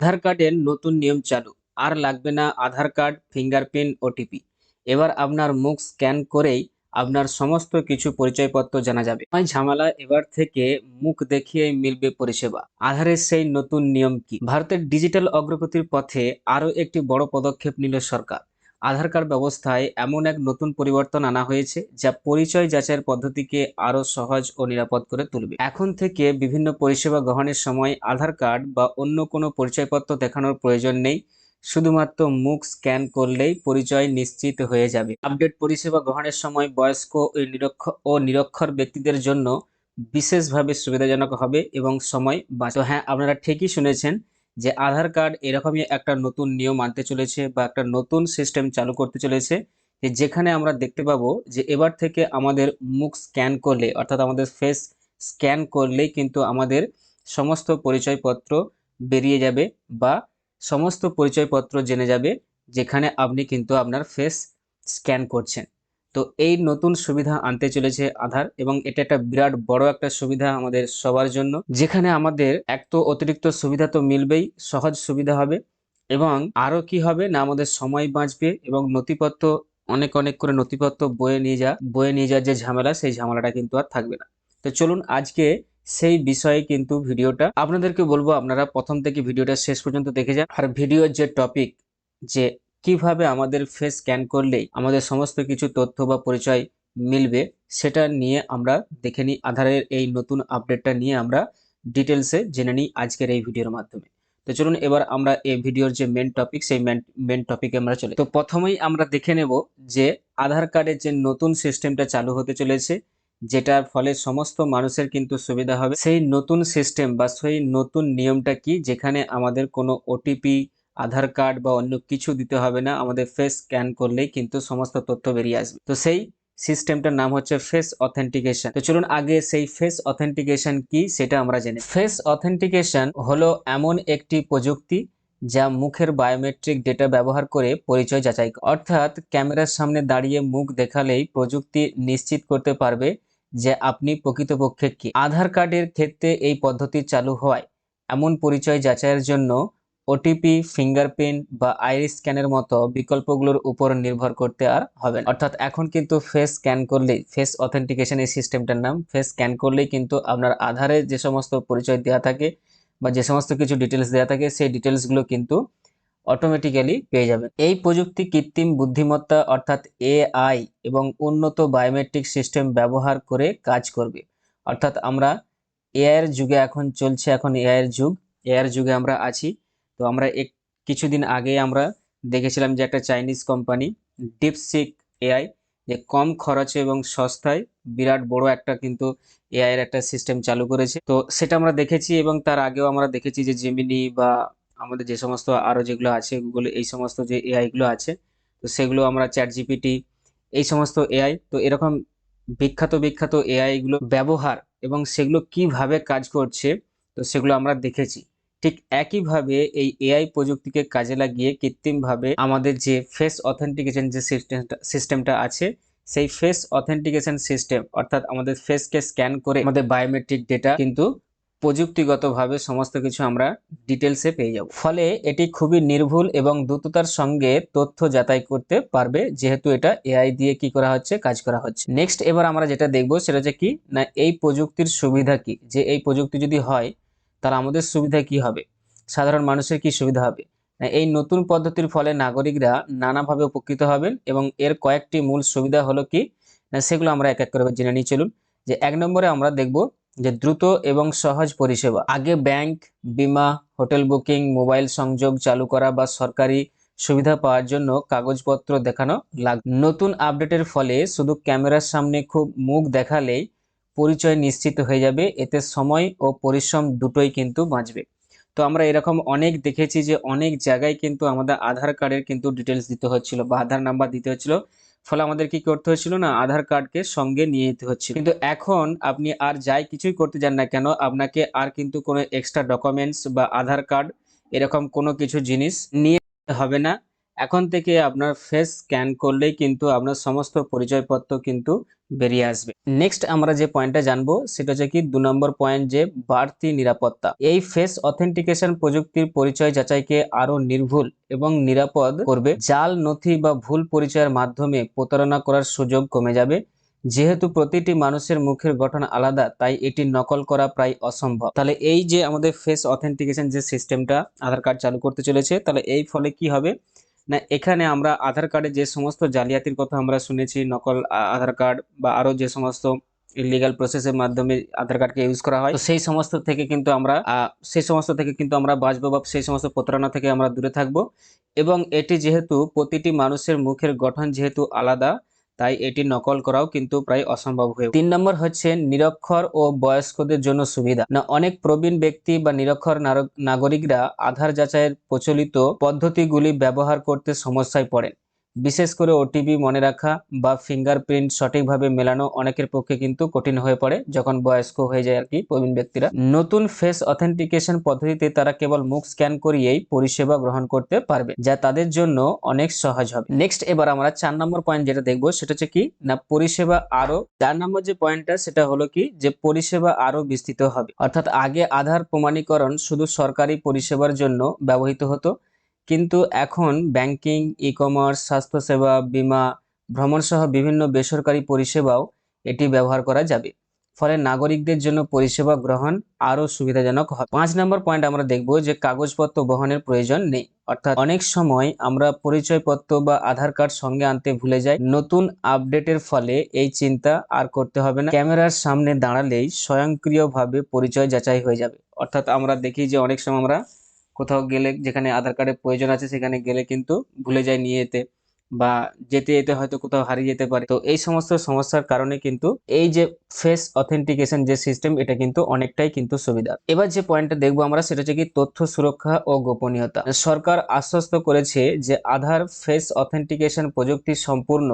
আধার কার্ডের নতুন নিয়ম চালু। আর লাগবে না আধার কার্ড, ফিঙ্গারপ্রিন্ট, ওটিপি। এবার আপনার মুখ স্ক্যান করেই আপনার সমস্ত কিছু পরিচয়পত্র জানা যাবে। নয় ঝামেলা এবার থেকে মুখ দেখিয়ে মিলবে পরিষেবা। আধারের সেই নতুন নিয়ম কি? ভারতের ডিজিটাল অগ্রগতির পথে আরও একটি বড় পদক্ষেপ নিল সরকার। আধার কার্ড ব্যবস্থায় এমন এক নতুন পরিবর্তন আনা হয়েছে যা পরিচয় যাচাইয়ের পদ্ধতিকে আরও সহজ ও নিরাপদ করে তুলবে। এখন থেকে বিভিন্ন পরিষেবা গ্রহণের সময় আধার কার্ড বা অন্য কোনো পরিচয়পত্র দেখানোর প্রয়োজন নেই, শুধুমাত্র মুখ স্ক্যান করলেই পরিচয় নিশ্চিত হয়ে যাবে। আপডেট পরিষেবা গ্রহণের সময় বয়স্ক ও নিরক্ষর ও নিরক্ষর ব্যক্তিদের জন্য বিশেষভাবে সুবিধাজনক হবে এবং সময় বাঁচ হ্যাঁ আপনারা ঠিকই শুনেছেন যে আধার কার্ড এরকমই একটা নতুন নিয়ম আনতে চলেছে বা একটা নতুন সিস্টেম চালু করতে চলেছে যেখানে আমরা দেখতে পাবো যে এবার থেকে আমাদের মুখ স্ক্যান করলে, অর্থাৎ আমাদের ফেস স্ক্যান করলেই কিন্তু আমাদের সমস্ত পরিচয়পত্র বেরিয়ে যাবে বা সমস্ত পরিচয়পত্র জেনে যাবে, যেখানে আপনি কিন্তু আপনার ফেস স্ক্যান করছেন। তো এই নতুন সুবিধা আনতে চলেছে আধার এবং এটা একটা বিরাট বড় একটা সুবিধা আমাদের সবার জন্য। যেখানে আমাদের এক তো অতিরিক্ত সুবিধা তো মিলবেই, সহজ সুবিধা হবে এবং আরও কি হবে না আমাদের সময় বাঁচবে এবং নথিপত্র, অনেক অনেক করে নথিপত্র বয়ে নিয়ে যা, বয়ে নিয়ে যাওয়ার যে ঝামেলা, সেই ঝামেলাটা কিন্তু আর থাকবে না। তো চলুন আজকে সেই বিষয়ে কিন্তু ভিডিওটা আপনাদেরকে বলব, আপনারা প্রথম থেকে ভিডিওটা শেষ পর্যন্ত দেখে যান। আর ভিডিওর যে টপিক যে কীভাবে আমাদের ফেস স্ক্যান করলেই আমাদের সমস্ত কিছু তথ্য বা পরিচয় মিলবে, সেটা নিয়ে আমরা দেখে নিই। আধারের এই নতুন আপডেটটা নিয়ে আমরা ডিটেলসে জেনে নিই আজকের এই ভিডিওর মাধ্যমে। তো চলুন এবার আমরা এই ভিডিওর যে মেন টপিক সেই মেন মেন টপিকে আমরা চলে তো প্রথমেই আমরা দেখে নেব যে আধার কার্ডের যে নতুন সিস্টেমটা চালু হতে চলেছে, যেটার ফলে সমস্ত মানুষের কিন্তু সুবিধা হবে, সেই নতুন সিস্টেম বা সেই নতুন নিয়মটা কি, যেখানে আমাদের কোনো ওটিপি আধার কার্ড বা অন্য কিছু দিতে হবে না। আমাদের ফেস স্ক্যান করলেই কিন্তু সমস্ত তথ্য বেরিয়ে আসবে। তো সেই সিস্টেমটার নাম হচ্ছে ফেস অথেন্টিকেশন তো চলুন আগে সেই ফেস অথেন্টিকেশন কি সেটা আমরা জেনে ফেস অথেন্টিকেশন হলো এমন একটি প্রযুক্তি যা মুখের বায়োমেট্রিক ডেটা ব্যবহার করে পরিচয় যাচাই অর্থাৎ ক্যামেরার সামনে দাঁড়িয়ে মুখ দেখালেই প্রযুক্তি নিশ্চিত করতে পারবে যে আপনি প্রকৃতপক্ষে কি। আধার কার্ডের ক্ষেত্রে এই পদ্ধতি চালু হওয়ায় এমন পরিচয় যাচাইয়ের জন্য ওটিপি ফিঙ্গারপ্রিন্ট বা আইরিস স্ক্যানের মতো বিকল্পগুলোর উপর নির্ভর করতে আর হবে না। অর্থাৎ এখন কিন্তু ফেস স্ক্যান করলেই ফেস অথেন্টিকেশন এই সিস্টেমটার নাম ফেস স্ক্যান করলেই কিন্তু আপনার আধারে যে সমস্ত পরিচয় দেওয়া থাকে বা যে সমস্ত কিছু ডিটেলস দেওয়া থাকে, সেই ডিটেলসগুলো কিন্তু অটোমেটিক্যালি পেয়ে যাবেন। এই প্রযুক্তি কৃত্রিম বুদ্ধিমত্তা অর্থাৎ এআই এবং উন্নত বায়োমেট্রিক সিস্টেম ব্যবহার করে কাজ করবে। অর্থাৎ আমরা এআইয়ের যুগে এখন চলছে, এখন এআইয়ের যুগ। এআইয়ের যুগে আমরা আছি। তো আমরা এক, কিছুদিন আগে আমরা দেখেছিলাম যে একটা চাইনিজ কোম্পানি ডিপসিক এআই যে কম খরচে এবং সস্তায় বিরাট বড় একটা কিন্তু এআই এর একটা সিস্টেম চালু করেছে। তো সেটা আমরা দেখেছি এবং তার আগেও আমরা দেখেছি যে জেমিনি বা আমাদের যে সমস্ত আরও যেগুলো আছে গুগল এই সমস্ত যে এআইগুলো আছে, তো সেগুলো আমরা চ্যাট জিপিটি এই সমস্ত এআই তো এরকম বিখ্যাত বিখ্যাত এআইগুলো ব্যবহার এবং সেগুলো কীভাবে কাজ করছে, তো সেগুলো আমরা দেখেছি। ঠিক একইভাবে এই এআই প্রযুক্তিকে কাজে লাগিয়ে কৃত্রিমভাবে আমাদের যে ফেস অথেন্টিকেশন যে সিস্টেমটা সিস্টেমটা আছে, সেই ফেস অথেন্টিকেশন সিস্টেম অর্থাৎ আমাদের ফেসকে স্ক্যান করে আমাদের বায়োমেট্রিক ডেটা কিন্তু প্রযুক্তিগতভাবে সমস্ত কিছু আমরা ডিটেলসে পেয়ে যাব। ফলে এটি খুবই নির্ভুল এবং দ্রুততার সঙ্গে তথ্য যাচাই করতে পারবে, যেহেতু এটা এআই দিয়ে কি করা হচ্ছে, কাজ করা হচ্ছে। নেক্সট এবার আমরা যেটা দেখব, সেটা হচ্ছে কি, না, এই প্রযুক্তির সুবিধা কি? যে এই প্রযুক্তি যদি হয় তাহলে আমাদের সুবিধা কি হবে? সাধারণ মানুষের কি সুবিধা হবে? এই নতুন পদ্ধতির ফলে নাগরিকরা নানাভাবে উপকৃত হবেন এবং এর কয়েকটি মূল সুবিধা হলো কি? না, সেগুলো আমরা এক এক করে জেনে নিয়ে চলুন। যে এক নম্বরে আমরা দেখব যে দ্রুত এবং সহজ পরিষেবা। আগে ব্যাংক, বিমা, হোটেল বুকিং, মোবাইল সংযোগ চালু করা বা সরকারি সুবিধা পাওয়ার জন্য কাগজপত্র দেখানো লাগ নতুন আপডেটের ফলে শুধু ক্যামেরার সামনে খুব মুখ দেখালেই পরিচয় নিশ্চিত হয়ে যাবে, এতে সময় ও পরিশ্রম দুটোই কিন্তু বাঁচবে। তো আমরা এরকম অনেক দেখেছি যে অনেক জায়গায় কিন্তু আমাদের আধার কার্ডের কিন্তু ডিটেলস দিতে হচ্ছিল বা আধার নাম্বার দিতে হচ্ছিল। ফলে আমাদের কি করতে হচ্ছিল না, আধার কার্ডকে সঙ্গে নিয়ে যেতে হচ্ছিল। কিন্তু এখন আপনি আর যাই কিছুই করতে যান না কেন, আপনাকে আর কিন্তু কোনো এক্সট্রা ডকুমেন্টস বা আধার কার্ড এরকম কোনো কিছু জিনিস নিয়ে হবে না। এখন থেকে আপনার ফেস স্ক্যান করলেই কিন্তু আপনার সমস্ত পরিচয়পত্র কিন্তু বেরিয়ে আসবে। নেক্সট আমরা যে পয়েন্টটা জানব, সেটা হচ্ছে কি দু নম্বর পয়েন্ট যে বাড়তি নিরাপত্তা। এই ফেস অথেন্টিকেশন প্রযুক্তির পরিচয় যাচাইকে আরও নির্ভুল এবং নিরাপদ করবে। জাল, নথি বা ভুল পরিচয়ের মাধ্যমে প্রতারণা করার সুযোগ কমে যাবে। যেহেতু প্রতিটি মানুষের মুখের গঠন আলাদা, তাই এটি নকল করা প্রায় অসম্ভব। তাহলে এই যে আমাদের ফেস অথেন্টিকেশন যে সিস্টেমটা আধার কার্ড চালু করতে চলেছে, তাহলে এই ফলে কি হবে? না, এখানে আমরা আধার কার্ডে যে সমস্ত জালিয়াতির কথা আমরা শুনেছি, নকল আধার কার্ড বা আরও যে সমস্ত ইলিগাল প্রসেসের মাধ্যমে আধার কার্ডকে ইউজ করা হয় সেই সমস্ত থেকে কিন্তু আমরা সেই সমস্ত থেকে কিন্তু আমরা বাঁচবো বা সেই সমস্ত প্রতারণা থেকে আমরা দূরে থাকব। এবং এটি যেহেতু প্রতিটি মানুষের মুখের গঠন যেহেতু আলাদা তাই এটি নকল করাও কিন্তু প্রায় অসম্ভব হয়ে তিন নম্বর হচ্ছে নিরক্ষর ও বয়স্কদের জন্য সুবিধা। না, অনেক প্রবীণ ব্যক্তি বা নিরক্ষর নারক- নাগরিকরা আধার যাচাইয়ের প্রচলিত পদ্ধতিগুলি ব্যবহার করতে সমস্যায় পড়েন। বিশেষ করে ওটিপি মনে রাখা বা ফিঙ্গারপ্রিন্ট সঠিকভাবে মেলানো অনেকের পক্ষে কিন্তু কঠিন হয়ে পড়ে যখন বয়স্ক হয়ে যায় আর কি প্রবীণ ব্যক্তিরা। নতুন ফেস অথেন্টিকেশন পদ্ধতিতে তারা কেবল মুখ স্ক্যান করিয়েই পরিষেবা গ্রহণ করতে পারবে, যা তাদের জন্য অনেক সহজ হবে। নেক্সট এবার আমরা চার নম্বর পয়েন্ট যেটা দেখব, সেটা হচ্ছে কি? না, পরিষেবা আরও, চার নম্বর যে পয়েন্টটা সেটা হলো কি? যে পরিষেবা আরও বিস্তৃত হবে। অর্থাৎ আগে আধার প্রমাণীকরণ শুধু সরকারি পরিষেবার জন্য ব্যবহৃত হতো কিন্তু এখন ব্যাংকিং ই কমার্স স্বাস্থ্যসেবা, বীমা ভ্রমণ সহ বিভিন্ন বেসরকারি পরিষেবাও এটি ব্যবহার করা যাবে। ফলে নাগরিকদের জন্য পরিষেবা গ্রহণ আরও সুবিধাজনক হবে। পাঁচ নম্বর পয়েন্ট আমরা দেখব যে কাগজপত্র বহনের প্রয়োজন নেই। অর্থাৎ অনেক সময় আমরা পরিচয়পত্র বা আধার কার্ড সঙ্গে আনতে ভুলে যাই। নতুন আপডেটের ফলে এই চিন্তা আর করতে হবে না। ক্যামেরার সামনে দাঁড়ালেই স্বয়ংক্রিয়ভাবে পরিচয় যাচাই হয়ে যাবে। অর্থাৎ আমরা দেখি যে অনেক সময় আমরা কোথাও গেলে যেখানে আধার কার্ডের প্রয়োজন আছে, সেখানে গেলে কিন্তু ভুলে যায় নিয়ে যেতে বা যেতে যেতে হয়তো কোথাও হারিয়ে যেতে পারে। তো এই সমস্ত সমস্যার কারণে কিন্তু এই যে ফেস অথেন্টিকেশন যে সিস্টেম এটা কিন্তু অনেকটাই কিন্তু সুবিধা। এবার যে পয়েন্টটা দেখব আমরা, সেটা হচ্ছে কি তথ্য সুরক্ষা ও গোপনীয়তা। সরকার আশ্বস্ত করেছে যে আধার ফেস অথেন্টিকেশন প্রযুক্তি সম্পূর্ণ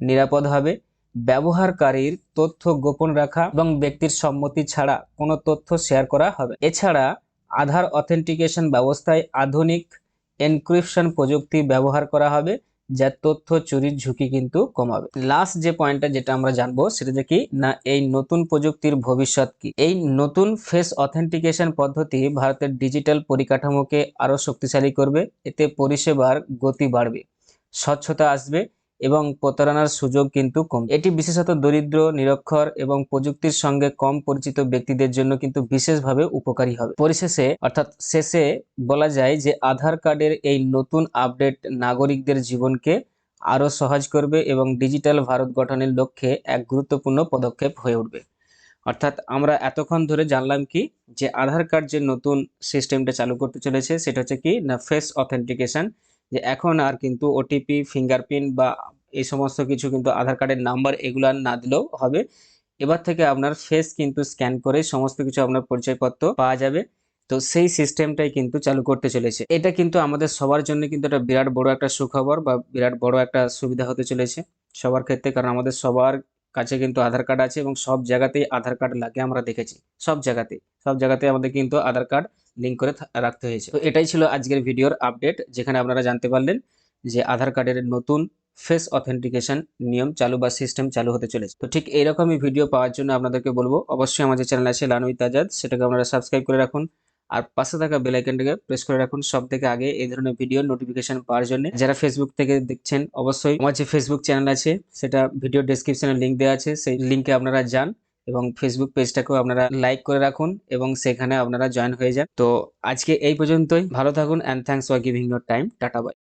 নিরাপদ হবে। ব্যবহারকারীর তথ্য গোপন রাখা এবং ব্যক্তির সম্মতি ছাড়া কোনো তথ্য শেয়ার করা হবে। এছাড়া আধার অথেন্টিকেশন ব্যবস্থায় আধুনিক এনক্রিপশন প্রযুক্তি ব্যবহার করা হবে, যা তথ্য চুরির ঝুঁকি কিন্তু কমাবে। লাস্ট যে পয়েন্টটা যেটা আমরা জানব, সেটা কি? না, এই নতুন প্রযুক্তির ভবিষ্যৎ কি? এই নতুন ফেস অথেন্টিকেশন পদ্ধতি ভারতের ডিজিটাল পরিকাঠামোকে আরও শক্তিশালী করবে, এতে পরিষেবার গতি বাড়বে, স্বচ্ছতা আসবে এবং প্রতারণার সুযোগ কিন্তু কম। এটি বিশেষত দরিদ্র, নিরক্ষর এবং প্রযুক্তির সঙ্গে কম পরিচিত ব্যক্তিদের জন্য কিন্তু বিশেষভাবে উপকারী হবে। পরিশেষে, অর্থাৎ শেষে বলা যায় যে আধার কার্ডের এই নতুন আপডেট নাগরিকদের জীবনকে আরও সহজ করবে এবং ডিজিটাল ভারত গঠনের লক্ষ্যে এক গুরুত্বপূর্ণ পদক্ষেপ হয়ে উঠবে। অর্থাৎ আমরা এতক্ষণ ধরে জানলাম কি যে আধার কার্ড যে নতুন সিস্টেমটা চালু করতে চলেছে, সেটা হচ্ছে কি না ফেস অথেন্টিকেশন যে এখন আর কিন্তু ওটিপি ফিঙ্গারপ্রিন্ট বা এই সমস্ত কিছু কিন্তু আধার কার্ডের নাম্বার এগুলো আর না দিলেও হবে। এবার থেকে আপনার ফেস কিন্তু স্ক্যান করে সমস্ত কিছু আপনার পরিচয়পত্র পাওয়া যাবে। তো সেই সিস্টেমটাই কিন্তু চালু করতে চলেছে। এটা কিন্তু আমাদের সবার জন্য কিন্তু একটা বিরাট বড় একটা সুখবর বা বিরাট বড় একটা সুবিধা হতে চলেছে সবার ক্ষেত্রে, কারণ আমাদের সবার কাছে কিন্তু আধার কার্ড আছে এবং সব জায়গাতেই আধার কার্ড লাগে আমরা দেখেছি। সব জায়গাতেই, সব জায়গাতে আমাদের কিন্তু আধার কার্ড লিঙ্ক করে রাখতে হয়েছে। তো এটাই ছিল আজকের ভিডিওর আপডেট যেখানে আপনারা জানতে পারলেন যে আধার কার্ডের নতুন ফেস অথেন্টিকেশন নিয়ম চালু বা সিস্টেম চালু হতে চলেছে। তো ঠিক এইরকমই ভিডিও পাওয়ার জন্য আপনাদেরকে বলব, অবশ্যই আমাদের চ্যানেল আছে লানুই তাজাদ সেটাকে আপনারা সাবস্ক্রাইব করে রাখুন। আর পাশে থাকা বেল আইকনটাকে প্রেস করে রাখুন। সব থেকে আগে এই ধরনের ভিডিও নোটিফিকেশন পাওয়ার জন্য। যারা ফেসবুক থেকে দেখছেন, অবশ্যই আমার যে ফেসবুক চ্যানেল আছে, সেটা ভিডিও ডেসক্রিপশনে লিংক দেওয়া আছে। সেই লিংকে আপনারা যান এবং ফেসবুক পেজটাকেও আপনারা লাইক করে রাখুন এবং সেখানে আপনারা জয়েন হয়ে যান। তো আজকে এই পর্যন্তই। ভালো থাকুন and thanks for giving your time tata bye